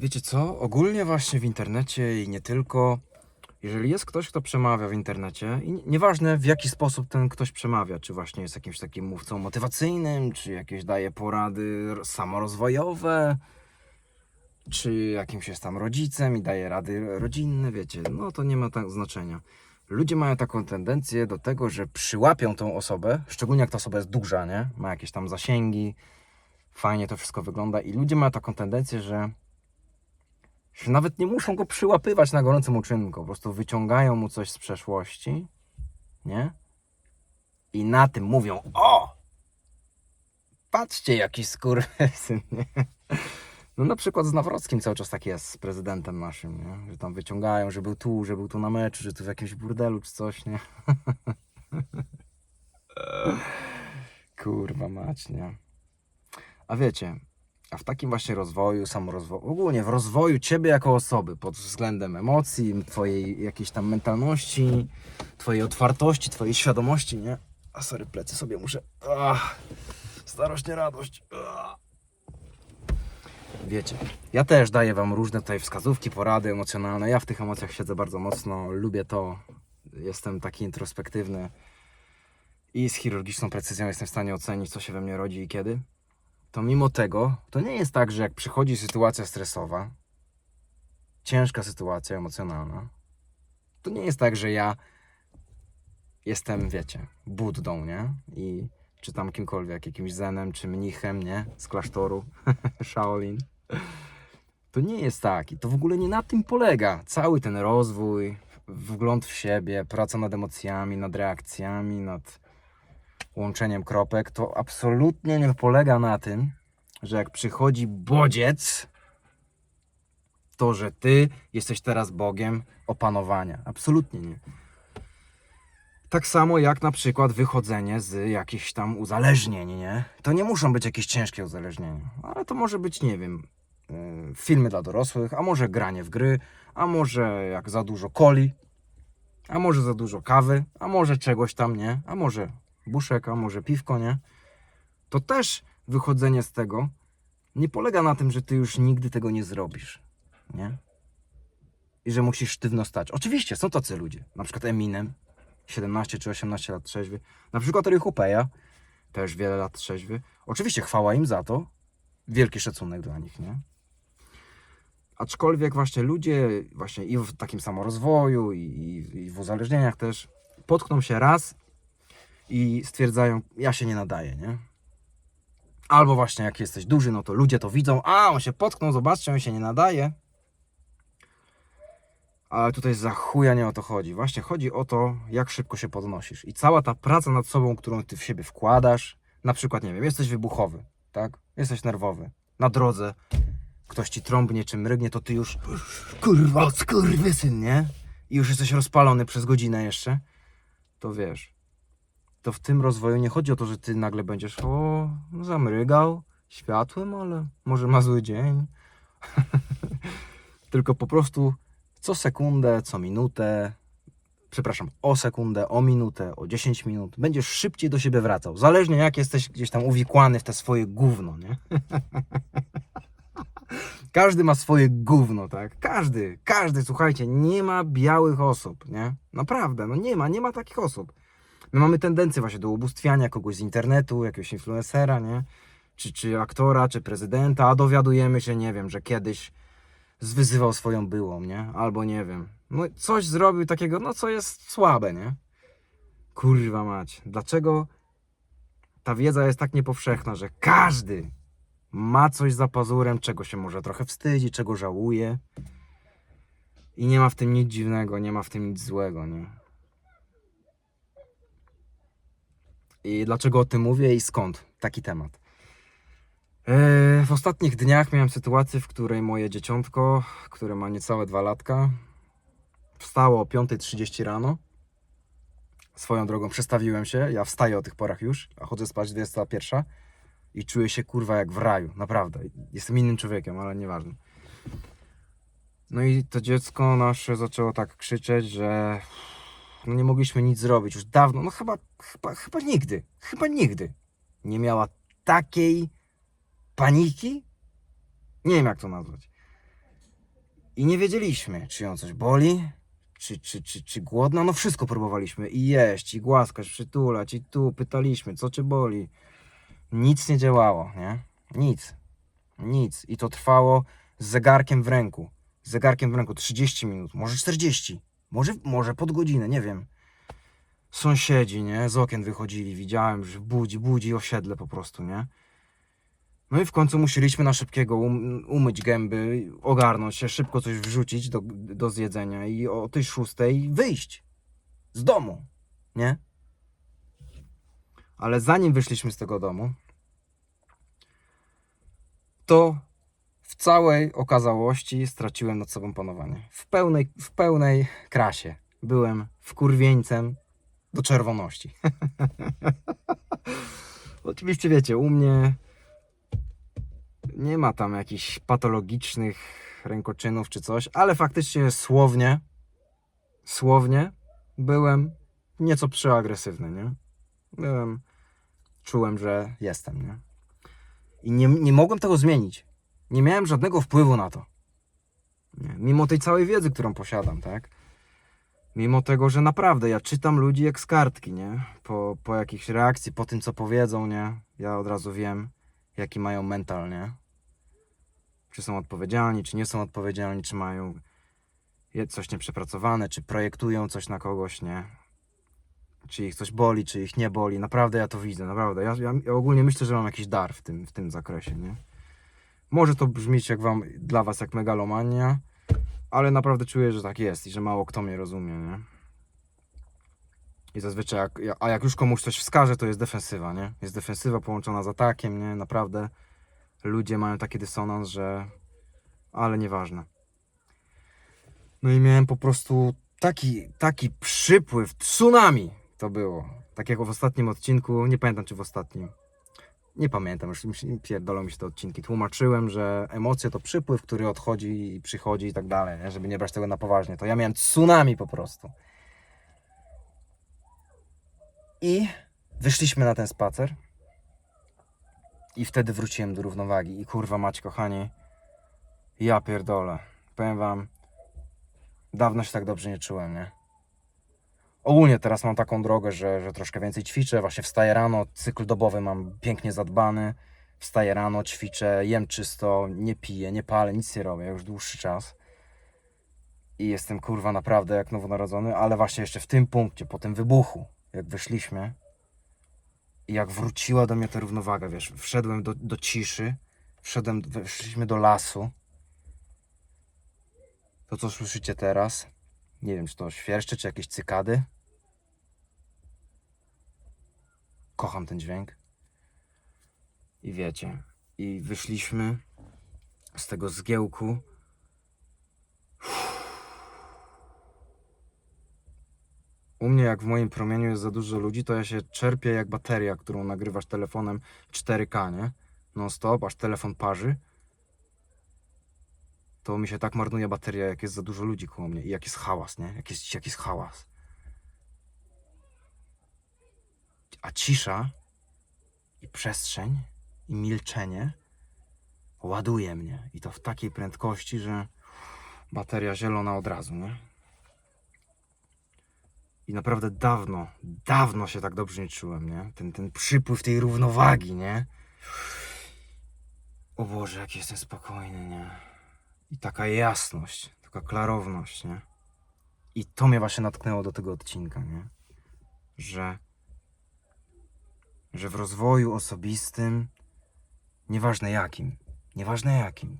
Wiecie co? Ogólnie właśnie w internecie i nie tylko, jeżeli jest ktoś, kto przemawia w internecie i nieważne w jaki sposób ten ktoś przemawia, czy właśnie jest jakimś takim mówcą motywacyjnym, czy jakieś daje porady samorozwojowe, czy jakimś jest tam rodzicem i daje rady rodzinne, wiecie, no to nie ma tak znaczenia. Ludzie mają taką tendencję do tego, że przyłapią tą osobę, szczególnie jak ta osoba jest duża, nie? Ma jakieś tam zasięgi, fajnie to wszystko wygląda i ludzie mają taką tendencję, że że nawet nie muszą go przyłapywać na gorącym uczynku, po prostu wyciągają mu coś z przeszłości, nie? I na tym mówią, o! Patrzcie, jaki skurwysyn, nie? No na przykład z Nawrockim cały czas tak jest, z prezydentem naszym, nie? Że tam wyciągają, że był tu, że był tu na meczu, że tu w jakimś burdelu czy coś, nie? Kurwa mać, nie? A wiecie, a w takim właśnie rozwoju, samorozwoju, ogólnie w rozwoju ciebie jako osoby pod względem emocji, twojej jakiejś tam mentalności, twojej otwartości, twojej świadomości, nie? A sorry, plecy sobie muszę. Ach, starość, nie radość. Ach. Wiecie, ja też daję wam różne tutaj wskazówki, porady emocjonalne. Ja w tych emocjach siedzę bardzo mocno, lubię to. Jestem taki introspektywny i z chirurgiczną precyzją jestem w stanie ocenić, co się we mnie rodzi i kiedy to mimo tego, to nie jest tak, że jak przychodzi sytuacja stresowa, ciężka sytuacja emocjonalna, to nie jest tak, że ja jestem, wiecie, Buddą, nie? I czy tam kimkolwiek, jakimś zenem, czy mnichem, nie? Z klasztoru Shaolin. To nie jest tak i to w ogóle nie na tym polega. Cały ten rozwój, wgląd w siebie, praca nad emocjami, nad reakcjami, nad łączeniem kropek, to absolutnie nie polega na tym, że jak przychodzi bodziec, to że ty jesteś teraz Bogiem opanowania. Absolutnie nie. Tak samo jak na przykład wychodzenie z jakichś tam uzależnień, nie? To nie muszą być jakieś ciężkie uzależnienia, ale to może być, nie wiem, yy, filmy dla dorosłych, a może granie w gry, a może jak za dużo coli, a może za dużo kawy, a może czegoś tam, nie? A może buszek, a może piwko, nie? To też wychodzenie z tego nie polega na tym, że ty już nigdy tego nie zrobisz, nie? I że musisz sztywno stać. Oczywiście, są tacy ludzie, na przykład Eminem, 17 czy 18 lat trzeźwy, na przykład Peja, też wiele lat trzeźwy. Oczywiście chwała im za to, wielki szacunek dla nich, nie? Aczkolwiek właśnie ludzie, właśnie i w takim samorozwoju, i, i, i w uzależnieniach też, potkną się raz i stwierdzają, ja się nie nadaję, nie? Albo właśnie jak jesteś duży, no to ludzie to widzą, a on się potknął, zobaczcie, on się nie nadaje. Ale tutaj za chuja nie o to chodzi. Właśnie chodzi o to, jak szybko się podnosisz. I cała ta praca nad sobą, którą ty w siebie wkładasz, na przykład, nie wiem, jesteś wybuchowy, tak? Jesteś nerwowy. Na drodze ktoś ci trąbnie czy mrygnie, to ty już kurwa, skurwysyn, nie? I już jesteś rozpalony przez godzinę jeszcze. To wiesz, to w tym rozwoju nie chodzi o to, że ty nagle będziesz o, zamrygał światłem, ale może ma zły dzień. Tylko po prostu co sekundę, co minutę, przepraszam, o sekundę, o minutę, o 10 minut, będziesz szybciej do siebie wracał. Zależnie jak jesteś gdzieś tam uwikłany w te swoje gówno, nie? Każdy ma swoje gówno, tak? Każdy, każdy, słuchajcie, nie ma białych osób, nie? Naprawdę, no nie ma, nie ma takich osób. My mamy tendencję właśnie do ubóstwiania kogoś z internetu, jakiegoś influencera, nie? Czy, czy aktora, czy prezydenta, a dowiadujemy się, nie wiem, że kiedyś zwyzywał swoją byłą, nie? Albo nie wiem, no coś zrobił takiego, no co jest słabe, nie? Kurwa mać, dlaczego ta wiedza jest tak niepowszechna, że każdy ma coś za pazurem, czego się może trochę wstydzi, czego żałuje i nie ma w tym nic dziwnego, nie ma w tym nic złego, nie? I dlaczego o tym mówię i skąd taki temat? Eee, W ostatnich dniach miałem sytuację, w której moje dzieciątko, które ma niecałe dwa latka, wstało o 5.30 rano. Swoją drogą przestawiłem się, ja wstaję o tych porach już, a chodzę spać 21 i czuję się kurwa jak w raju, naprawdę. Jestem innym człowiekiem, ale nieważne. No i to dziecko nasze zaczęło tak krzyczeć, że no nie mogliśmy nic zrobić już dawno, no chyba, chyba, chyba nigdy, chyba nigdy nie miała takiej paniki? Nie wiem jak to nazwać. I nie wiedzieliśmy, czy ją coś boli, czy, czy, czy, czy głodna. No wszystko próbowaliśmy. I jeść, i głaskać, przytulać, i tu pytaliśmy, co cię boli. Nic nie działało, nie? Nic. Nic. I to trwało z zegarkiem w ręku. Z zegarkiem w ręku 30 minut, może 40, może, może pod godzinę, nie wiem. Sąsiedzi, nie? Z okien wychodzili, widziałem, że budzi, budzi osiedle po prostu, nie? No i w końcu musieliśmy na szybkiego um, umyć gęby, ogarnąć się, szybko coś wrzucić do, do zjedzenia i o tej szóstej wyjść z domu, nie? Ale zanim wyszliśmy z tego domu, to w całej okazałości straciłem nad sobą panowanie. W pełnej, w pełnej krasie. Byłem wkurwieńcem do czerwoności. Oczywiście wiecie, u mnie nie ma tam jakichś patologicznych rękoczynów czy coś, ale faktycznie słownie, słownie byłem nieco przeagresywny, nie? Byłem, czułem, że jestem, nie? I nie, nie mogłem tego zmienić. Nie miałem żadnego wpływu na to. Mimo tej całej wiedzy, którą posiadam, tak? Mimo tego, że naprawdę ja czytam ludzi jak z kartki, nie? Po, po jakichś reakcji, po tym co powiedzą, nie? Ja od razu wiem, jaki mają mental, nie? Czy są odpowiedzialni, czy nie są odpowiedzialni, czy mają coś nieprzepracowane, czy projektują coś na kogoś, nie? Czy ich coś boli, czy ich nie boli. Naprawdę ja to widzę, naprawdę. Ja, ja, ja ogólnie myślę, że mam jakiś dar w tym, w tym zakresie, nie? Może to brzmieć jak wam, dla was jak megalomania, ale naprawdę czuję, że tak jest i że mało kto mnie rozumie, nie? I zazwyczaj, jak, ja- a jak już komuś coś wskaże, to jest defensywa, nie? Jest defensywa połączona z atakiem, nie? Naprawdę ludzie mają taki dysonans, że... Ale nieważne. No i miałem po prostu taki, taki przypływ, tsunami to było. Tak jak w ostatnim odcinku, nie pamiętam czy w ostatnim. Nie pamiętam, już pierdolą mi się te odcinki. Tłumaczyłem, że emocje to przypływ, który odchodzi i przychodzi i tak dalej, nie? żeby nie brać tego na poważnie. To ja miałem tsunami po prostu. I wyszliśmy na ten spacer. I wtedy wróciłem do równowagi. I kurwa mać, kochani, ja pierdolę. Powiem wam, dawno się tak dobrze nie czułem, nie? Ogólnie teraz mam taką drogę, że, że troszkę więcej ćwiczę. Właśnie wstaję rano, cykl dobowy mam pięknie zadbany. Wstaję rano, ćwiczę, jem czysto, nie piję, nie palę, nic nie robię już dłuższy czas. I jestem kurwa naprawdę jak nowonarodzony, ale właśnie jeszcze w tym punkcie, po tym wybuchu, jak wyszliśmy i jak wróciła do mnie ta równowaga, wiesz, wszedłem do, do ciszy, wszedłem, weszliśmy do lasu. To co słyszycie teraz, nie wiem czy to świerszcze, czy jakieś cykady. Kocham ten dźwięk. I wiecie, i wyszliśmy z tego zgiełku. U mnie, jak w moim promieniu jest za dużo ludzi, to ja się czerpię jak bateria, którą nagrywasz telefonem 4K, nie? Non stop, aż telefon parzy. To mi się tak marnuje bateria, jak jest za dużo ludzi koło mnie i jak jest hałas, nie? Jak jest, jak jest hałas. A cisza i przestrzeń i milczenie ładuje mnie. I to w takiej prędkości, że bateria zielona od razu, nie? I naprawdę dawno, dawno się tak dobrze nie czułem, nie? Ten, ten przypływ tej równowagi, nie? O Boże, jak jestem spokojny, nie? I taka jasność, taka klarowność, nie? I to mnie właśnie natknęło do tego odcinka, nie? Że, że w rozwoju osobistym, nieważne jakim, nieważne jakim,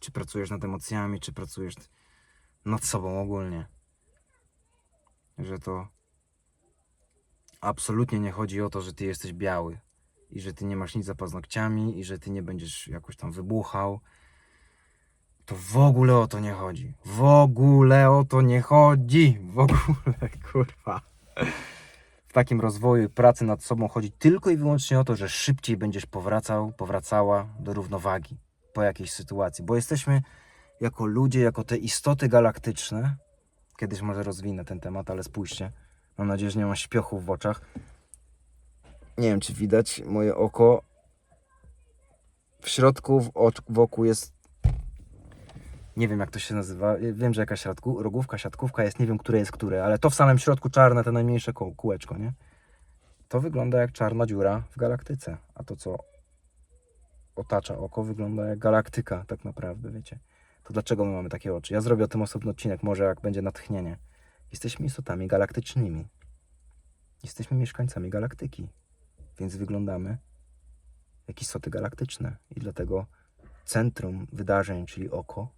czy pracujesz nad emocjami, czy pracujesz nad sobą ogólnie, że to absolutnie nie chodzi o to, że ty jesteś biały i że ty nie masz nic za paznokciami i że ty nie będziesz jakoś tam wybuchał. To w ogóle o to nie chodzi. W ogóle o to nie chodzi. W ogóle, kurwa. W takim rozwoju pracy nad sobą chodzi tylko i wyłącznie o to, że szybciej będziesz powracał, powracała do równowagi po jakiejś sytuacji. Bo jesteśmy jako ludzie, jako te istoty galaktyczne. Kiedyś może rozwinę ten temat, ale spójrzcie. Mam nadzieję, że nie ma śpiochów w oczach. Nie wiem, czy widać moje oko. W środku, w oc- wokół jest Nie wiem jak to się nazywa. Wiem, że jakaś siatku, rogówka, siatkówka jest, nie wiem, które jest które, ale to w samym środku czarne, te najmniejsze kółeczko, nie? To wygląda jak czarna dziura w galaktyce, a to co otacza oko wygląda jak galaktyka tak naprawdę, wiecie. To dlaczego my mamy takie oczy? Ja zrobię o tym osobny odcinek, może jak będzie natchnienie. Jesteśmy istotami galaktycznymi. Jesteśmy mieszkańcami galaktyki, więc wyglądamy jak istoty galaktyczne i dlatego centrum wydarzeń, czyli oko,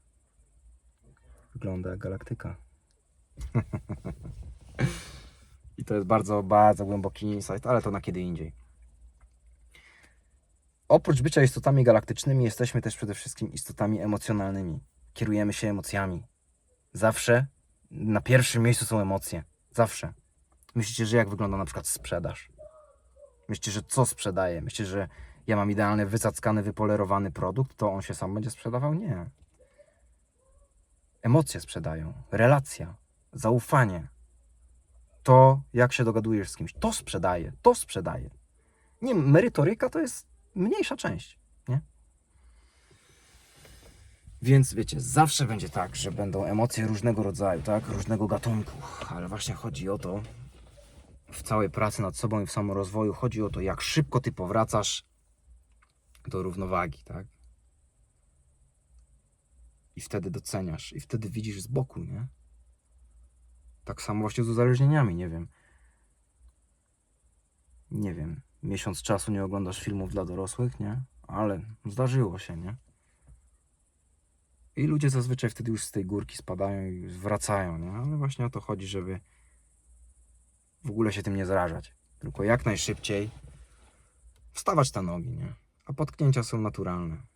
wygląda galaktyka. I to jest bardzo, bardzo głęboki insight, ale to na kiedy indziej. Oprócz bycia istotami galaktycznymi, jesteśmy też przede wszystkim istotami emocjonalnymi. Kierujemy się emocjami. Zawsze na pierwszym miejscu są emocje. Zawsze. Myślicie, że jak wygląda na przykład sprzedaż? Myślicie, że co sprzedaje? Myślicie, że ja mam idealny, wycackany, wypolerowany produkt, to on się sam będzie sprzedawał? Nie. Emocje sprzedają, relacja, zaufanie. To, jak się dogadujesz z kimś, to sprzedaje, to sprzedaje. Nie, merytoryka to jest mniejsza część, nie? Więc wiecie, zawsze będzie tak, że będą emocje różnego rodzaju, tak? Różnego gatunku, ale właśnie chodzi o to, w całej pracy nad sobą i w samorozwoju, chodzi o to, jak szybko ty powracasz do równowagi, tak? I wtedy doceniasz, i wtedy widzisz z boku, nie? Tak samo właśnie z uzależnieniami, nie wiem. Nie wiem, miesiąc czasu nie oglądasz filmów dla dorosłych, nie? Ale zdarzyło się, nie? I ludzie zazwyczaj wtedy już z tej górki spadają i wracają, nie? Ale właśnie o to chodzi, żeby w ogóle się tym nie zrażać. Tylko jak najszybciej wstawać na nogi, nie? A potknięcia są naturalne.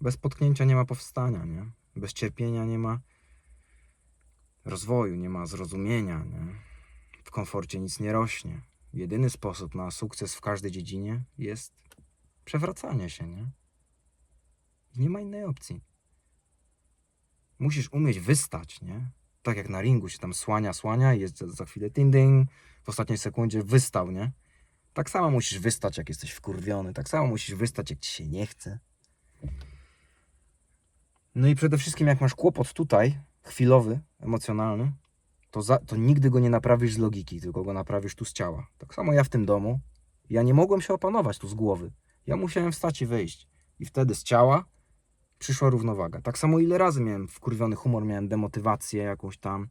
Bez potknięcia nie ma powstania, nie? Bez cierpienia nie ma rozwoju, nie ma zrozumienia, nie? W komforcie nic nie rośnie. Jedyny sposób na sukces w każdej dziedzinie jest przewracanie się, nie? Nie ma innej opcji. Musisz umieć wystać, nie? Tak jak na ringu się tam słania, słania i jest za chwilę ding ding, w ostatniej sekundzie wystał, nie? Tak samo musisz wystać, jak jesteś wkurwiony. Tak samo musisz wystać, jak ci się nie chce. No i przede wszystkim, jak masz kłopot tutaj, chwilowy, emocjonalny, to, za, to nigdy go nie naprawisz z logiki, tylko go naprawisz tu z ciała. Tak samo ja w tym domu. Ja nie mogłem się opanować tu z głowy. Ja musiałem wstać i wyjść. I wtedy z ciała przyszła równowaga. Tak samo ile razy miałem wkurwiony humor, miałem demotywację jakąś tam.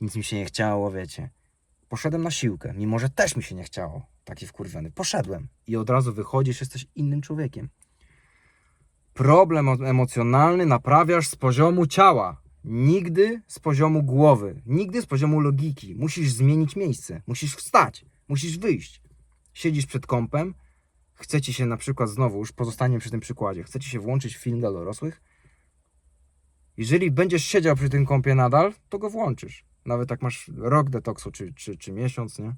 Nic mi się nie chciało, wiecie. Poszedłem na siłkę, mimo że też mi się nie chciało. Taki wkurwiony. Poszedłem. I od razu wychodzisz, jesteś innym człowiekiem. Problem emocjonalny naprawiasz z poziomu ciała. Nigdy z poziomu głowy. Nigdy z poziomu logiki. Musisz zmienić miejsce. Musisz wstać. Musisz wyjść. Siedzisz przed kąpem. Chcecie się na przykład znowu, już pozostaniemy przy tym przykładzie, chcecie się włączyć w film dla dorosłych. Jeżeli będziesz siedział przy tym kąpie nadal, to go włączysz. Nawet jak masz rok detoksu czy, czy, czy miesiąc, nie?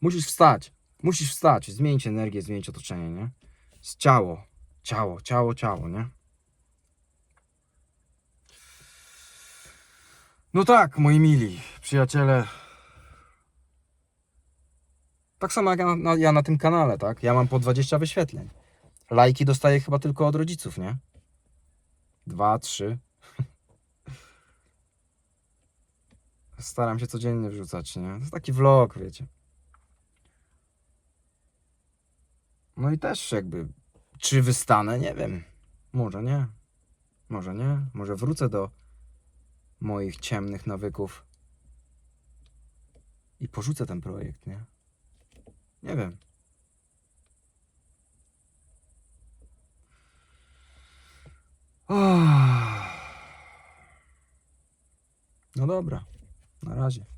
Musisz wstać. Musisz wstać, zmienić energię, zmienić otoczenie, nie? Z ciało, ciało, ciało, ciało, nie? No tak, moi mili przyjaciele. Tak samo jak ja na, ja na tym kanale, tak? Ja mam po 20 wyświetleń. Lajki dostaję chyba tylko od rodziców, nie? Dwa, trzy. Staram się codziennie wrzucać, nie? To jest taki vlog, wiecie. No i też jakby, czy wystanę, nie wiem. Może nie. Może nie. Może wrócę do moich ciemnych nawyków i porzucę ten projekt, nie? Nie wiem. No dobra, na razie.